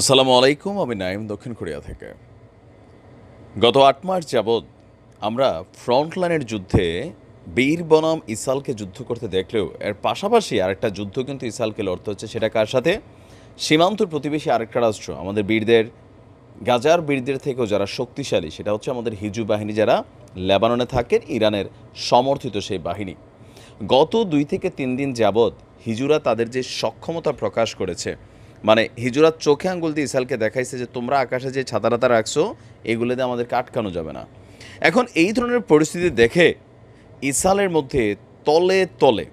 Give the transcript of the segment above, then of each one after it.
আসসালামু আলাইকুম, আমি নাইম দক্ষিণ কোরিয়া থেকে। গত আট মাস যাবৎ আমরা ফ্রন্টলাইনের যুদ্ধে বীর বনাম ইসালকে যুদ্ধ করতে দেখলেও এর পাশাপাশি আরেকটা যুদ্ধ কিন্তু ইসালকে লড়তে হচ্ছে, সেটা কার সাথে? সীমান্ত প্রতিবেশী আরেকটা রাষ্ট্র, আমাদের বীরদের, গাজার বীরদের থেকেও যারা শক্তিশালী, সেটা হচ্ছে আমাদের হিজু বাহিনী যারা লেবাননে থাকেন, ইরানের সমর্থিত সেই বাহিনী। গত দুই থেকে তিন দিন যাবৎ হিজুরা তাদের যে সক্ষমতা প্রকাশ করেছে মানে হিজুরা চোখে আঙ্গুল দিয়ে ইসালকে দেখাইছে যে তোমরা আকাশে যে ছাতারাতা রাখছো, এগুলো দিয়ে আমাদেরকে আটকানো যাবে না। এখন এই ধরনের পরিস্থিতি দেখে ইসালের মধ্যে তলে তলে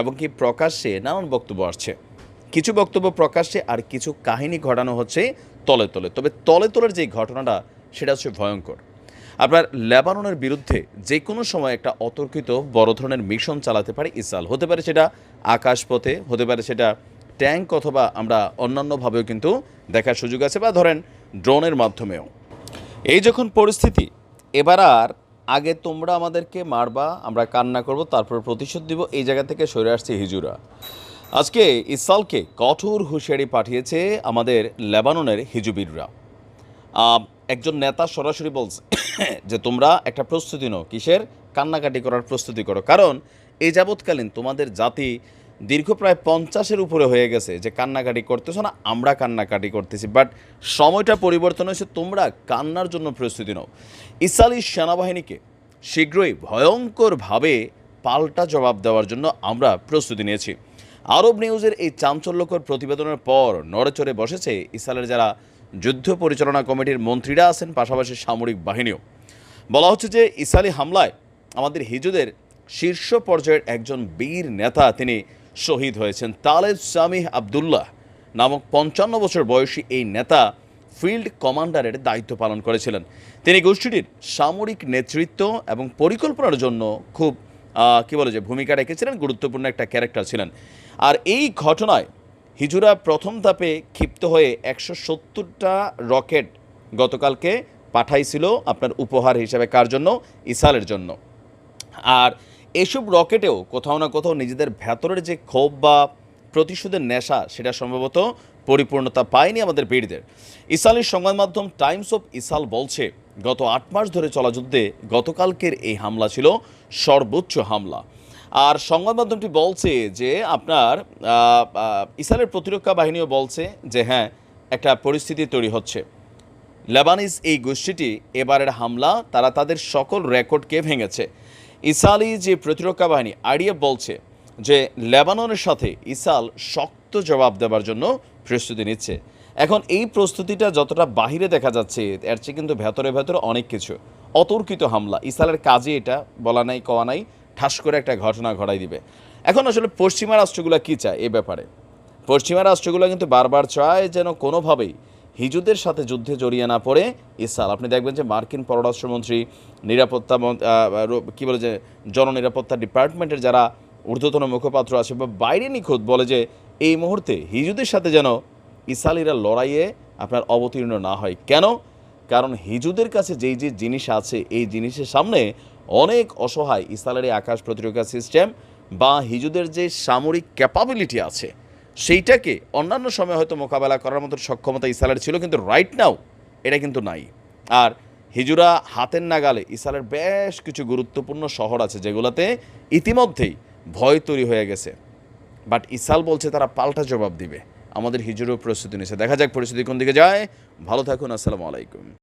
এবং কি প্রকাশ্যে নানান বক্তব্য আসছে। কিছু বক্তব্য প্রকাশ্যে আর কিছু কাহিনী ঘটানো হচ্ছে তলে তলে। তবে তলে তলের যে ঘটনাটা, সেটা হচ্ছে ভয়ঙ্কর। আপনার লেবাননের বিরুদ্ধে যে কোনো সময় একটা অতর্কিত বড় ধরনের মিশন চালাতে পারে ইসরায়েল হতে পারে সেটা আকাশপথে, হতে পারে সেটা ট্যাঙ্ক অথবা আমরা অন্যান্যভাবেও কিন্তু দেখার সুযোগ আছে বা ধরেন ড্রোনের মাধ্যমেও। এই যখন পরিস্থিতি, এবার আর আগে তোমরা আমাদেরকে মারবা, আমরা কান্না করব, তারপর প্রতিশোধ দিব, এই জায়গা থেকে সরে আসছে হিজুরা। আজকে ইসালকে কঠোর হুঁশিয়ারি পাঠিয়েছে আমাদের লেবাননের হিজুবিররা। একজন নেতা সরাসরি বলছে যে, তোমরা একটা প্রস্তুতি নাও, কিসের? কান্নাকাটি করার প্রস্তুতি করো। কারণ এই যাবৎকালীন তোমাদের জাতি দীর্ঘ প্রায় পঞ্চাশের উপরে হয়ে গেছে যে কান্নাকাটি করতেছো না, আমরা কান্নাকাটি করতেছি। বাট সময়টা পরিবর্তন হয়েছে, তোমরা কান্নার জন্য প্রস্তুতি নাও। ইসরায়েলি সেনাবাহিনীকে শীঘ্রই ভয়ঙ্করভাবে পাল্টা জবাব দেওয়ার জন্য আমরা প্রস্তুতি নিয়েছি। আরব নিউজের এই চাঞ্চল্যকর প্রতিবেদনের পর নড়েচড়ে বসেছে ইসরায়েলের যারা যুদ্ধ পরিচালনা কমিটির মন্ত্রীরা আছেন, পাশাপাশি সামরিক বাহিনীও। বলা হচ্ছে যে ইসরায়েলি হামলায় আমাদের হিজুদের শীর্ষ পর্যায়ের একজন বীর নেতা, তিনি শহীদ হয়েছেন তালেব সামিহ আবদুল্লাহ নামক পঞ্চান্ন বছর বয়সী এই নেতা ফিল্ড কমান্ডারের দায়িত্ব পালন করেছিলেন। তিনি গোষ্ঠীটির সামরিক নেতৃত্ব এবং পরিকল্পনার জন্য খুব কী বলে যে, ভূমিকা রেখেছিলেন, গুরুত্বপূর্ণ একটা ক্যারেক্টার ছিলেন। আর এই ঘটনায় হিজুরা প্রথম ধাপে ক্ষিপ্ত হয়ে একশো সত্তরটা রকেট গতকালকে পাঠাইছিল আপনার উপহার হিসেবে। কার জন্য? ইসালের জন্য। আর এসব রকেটেও কোথাও না কোথাও নিজেদের ভেতরের যে ক্ষোভ বা প্রতিশোধের নেশা, সেটা সম্ভবত পরিপূর্ণতা পায়নি আমাদের বীরদের ইসালের সংবাদ মাধ্যম টাইমস অফ ইসাল বলছে, গত আট মাস ধরে চলা যুদ্ধে গতকালকের এই হামলা ছিল সর্বোচ্চ হামলা। আর সংবাদ মাধ্যমটি বলছে যে আপনার ইসরায়েলের প্রতিরক্ষা বাহিনীও বলছে যে হ্যাঁ একটা পরিস্থিতি তৈরি হচ্ছে। লেবানিজ এই গোষ্ঠীটি এবারের হামলা, তারা তাদের সকল রেকর্ডকে ভেঙেছে। ইসালি যে প্রতিরক্ষা বাহিনী আইডিএফ বলছে যে লেবাননের সাথে ইসাল শক্ত জবাব দেওয়ার জন্য প্রস্তুতি নিচ্ছে। এখন এই প্রস্তুতিটা যতটা বাহিরে দেখা যাচ্ছে, এর চেয়ে কিন্তু ভেতরে ভেতরে অনেক কিছু। অতর্কিত হামলা। ইসালের কাজে এটা বলা নাই, কওয়া নাই, ঠাস করে একটা ঘটনা ঘটাই দিবে। এখন আসলে পশ্চিমা রাষ্ট্রগুলো কী চায় এ ব্যাপারে? পশ্চিমা রাষ্ট্রগুলো কিন্তু বারবার চায় যেন কোনোভাবেই হিজুদের সাথে যুদ্ধে জড়িয়ে না পড়ে ইসাল আপনি দেখবেন যে মার্কিন পররাষ্ট্রমন্ত্রী নিরাপত্তা কি বলে যে জননিরাপত্তা ডিপার্টমেন্টের যারা ঊর্ধ্বতন মুখপাত্র আছে, বা বাইরে নিখুঁত বলে যে এই মুহূর্তে হিজুদের সাথে যেন ইসালিরা লড়াইয়ে আপনার অবতীর্ণ না হয়। কেন? কারণ হিজুদের কাছে যেই যে জিনিস আছে, এই জিনিসের সামনে অনেক অসহায় ইসরায়েলের আকাশ প্রতিরক্ষা সিস্টেম, বা হিজুদের যে সামরিক ক্যাপাবিলিটি আছে সেইটাকে অন্যান্য সময় হয়তো মোকাবেলা করার মতো সক্ষমতা ইসরায়েলের ছিল, কিন্তু রাইট নাও এটা কিন্তু নাই। আর হিজুরা হাতের নাগালে ইসরায়েলের বেশ কিছু গুরুত্বপূর্ণ শহর আছে যেগুলোতে ইতিমধ্যেই ভয় তৈরি হয়ে গেছে। বাট ইসাল বলছে তারা পাল্টা জবাব দিবে। আমাদের হিজুরও প্রস্তুতি নিয়েছে। দেখা যাক পরিস্থিতি কোন দিকে যায়। ভালো থাকুন, আসসালামু আলাইকুম।